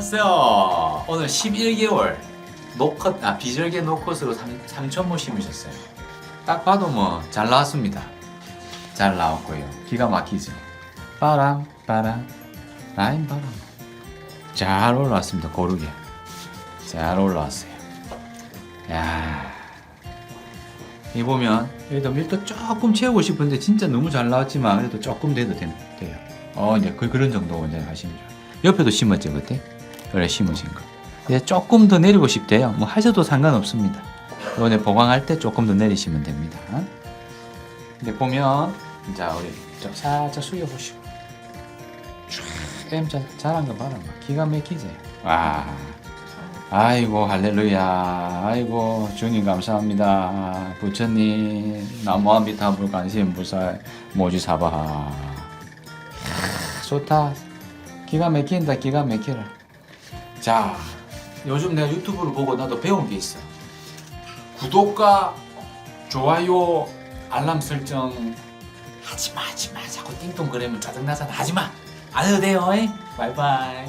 왔어요. 오늘 11개월 노컷 아 비절개 노컷으로 3, 3천모 심으셨어요. 딱 봐도 뭐 잘 나왔습니다. 잘 나왔고요. 기가 막히죠. 바람 바람 라인 바람 잘 올라왔습니다. 고르게 잘 올라왔어요. 야. 이 보면 여기도 밀도 조금 채우고 싶은데 진짜 너무 잘 나왔지만 그래도 조금 돼도 된- 돼요. 어 이제 그 그런 정도 이제 하시면 좋아요. 옆에도 심었죠 그때 그래 심으신 거. 이제 조금 더 내리고 싶대요. 뭐 하셔도 상관없습니다. 이번에 보강할 때 조금 더 내리시면 됩니다. 근데 보면 자 우리 좀 살짝 숙여 보시고 쫙 자, 잘한 거 봐라 막 기가 막히지. 와. 아이고 할렐루야 아이고 주님 감사합니다 부처님 나무아미타불 관심 불사 모지사바하 좋다 기가 막힌다 기가 막히라 자 요즘 내가 유튜브를 보고 나도 배운 게 있어. 구독과 좋아요 알람 설정. 하지마 하지마. 자꾸 띵동거리면 짜증나잖아. 하지마. 안 해도 돼요 잉? 바이바이